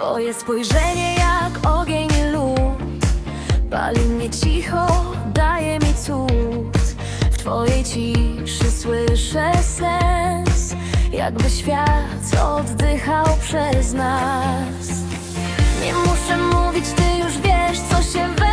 Twoje spojrzenie jak ogień lód. Pali mnie cicho, daje mi cud. W Twojej ciszy słyszę sens Jakby świat oddychał przez nas. Nie muszę mówić, Ty już wiesz co się wydarzy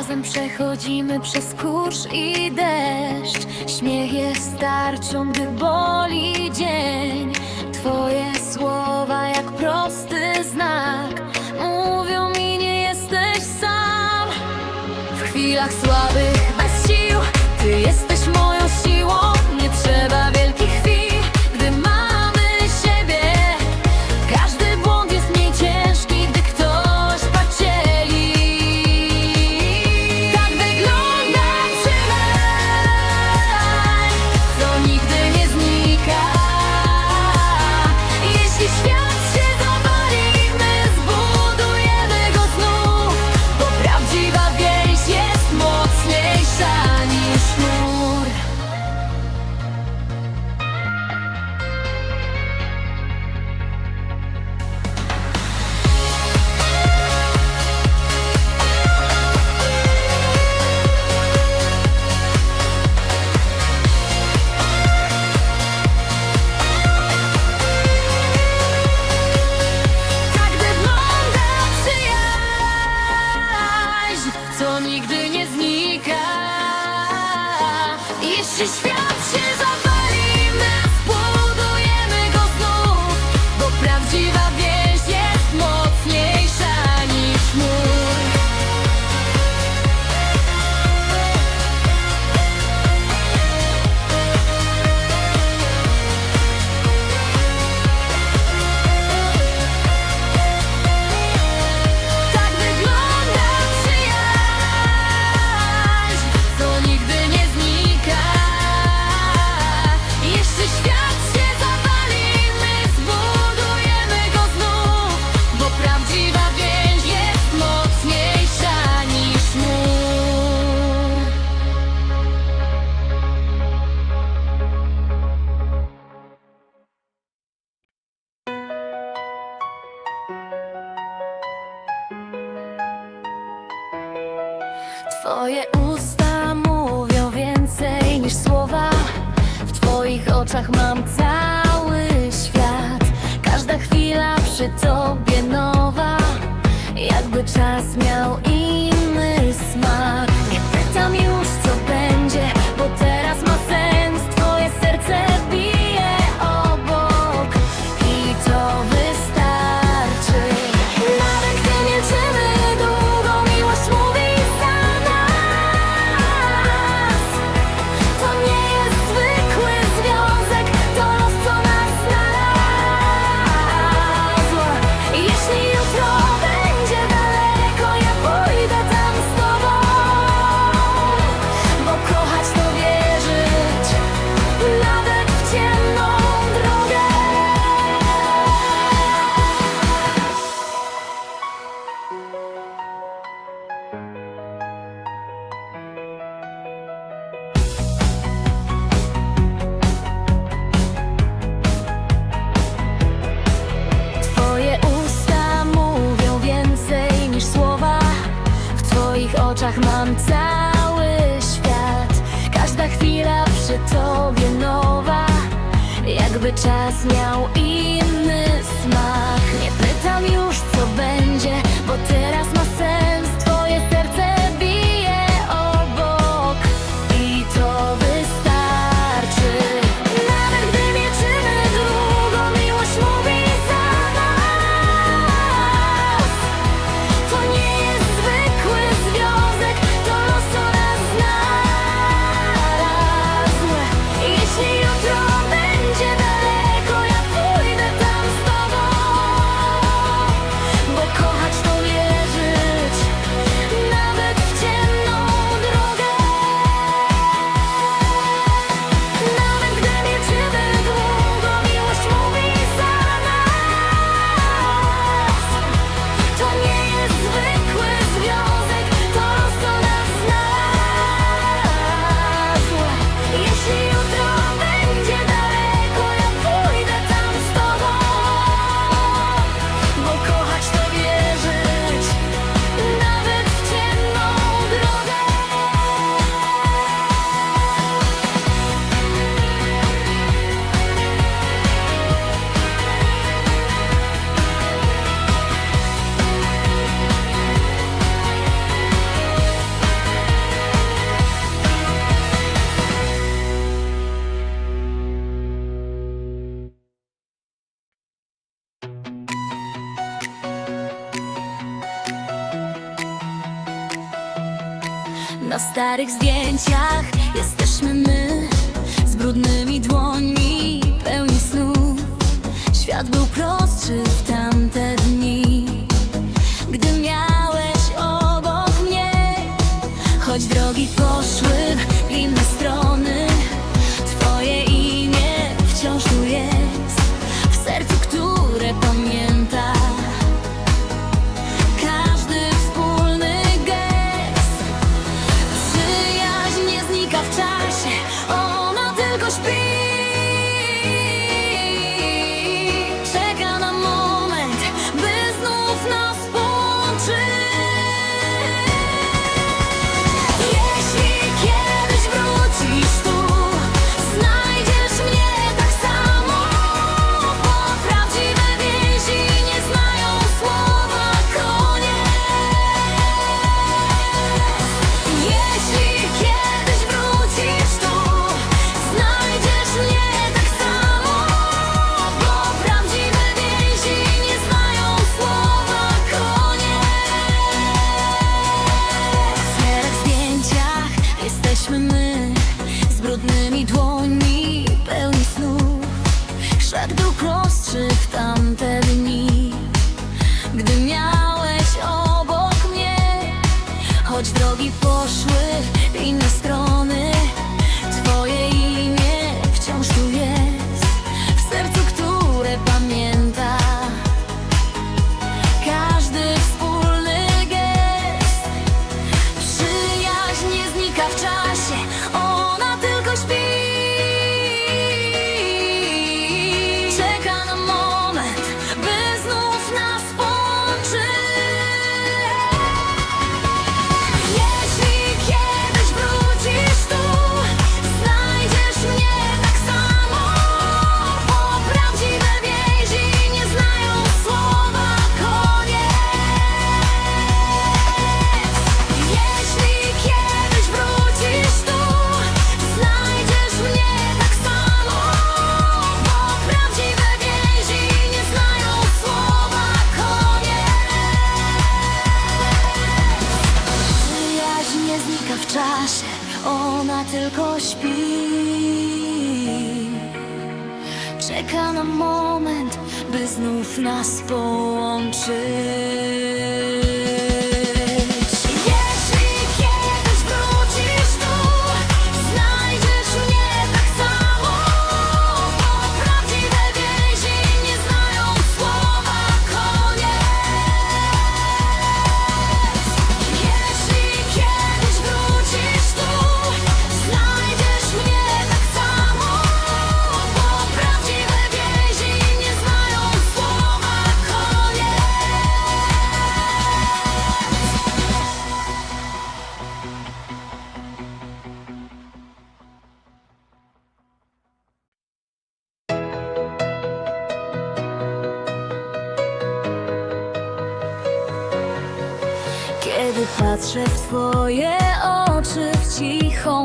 Razem przechodzimy przez kurz i deszcz. Śmiech jest tarczą, gdy boli dzień. Twoje słowa jak prosty znak. Mówią mi, nie jesteś sam. W chwilach słabych oczach mam cały świat. Każda chwila przy tobie nowa. Jakby czas miał inny smak. Nie pytam już starych zdjęciach jesteśmy my. w czasie. Ona tylko śpi. Ona tylko śpi. Czeka na moment, by znów nas połączyć. Patrzę w twoje oczy, w cichą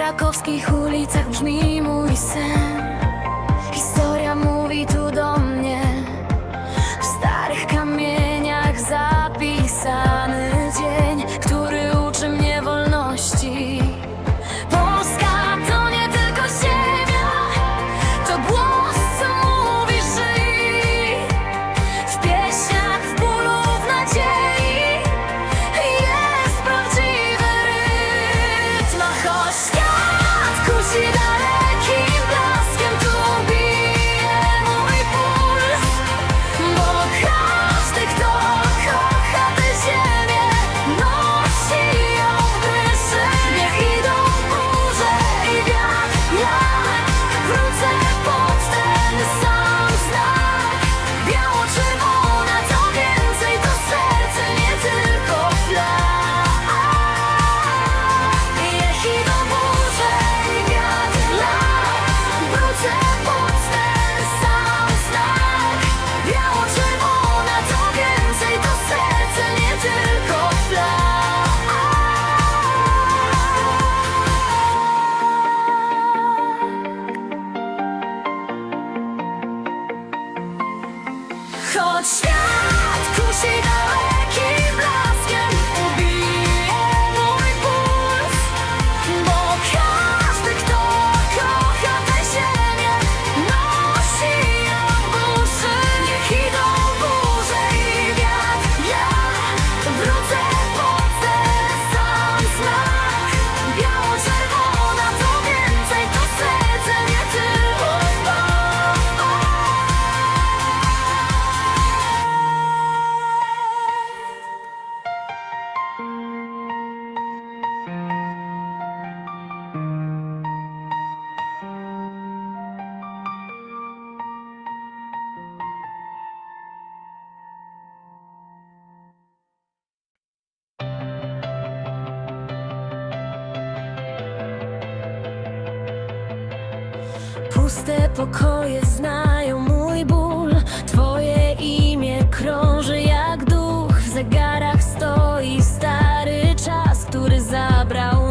krakowskich ulicach brzmi mój sen. Historia mówi tu Puste pokoje znają mój ból. Twoje imię krąży jak duch. W zegarach stoi stary czas, który zabrał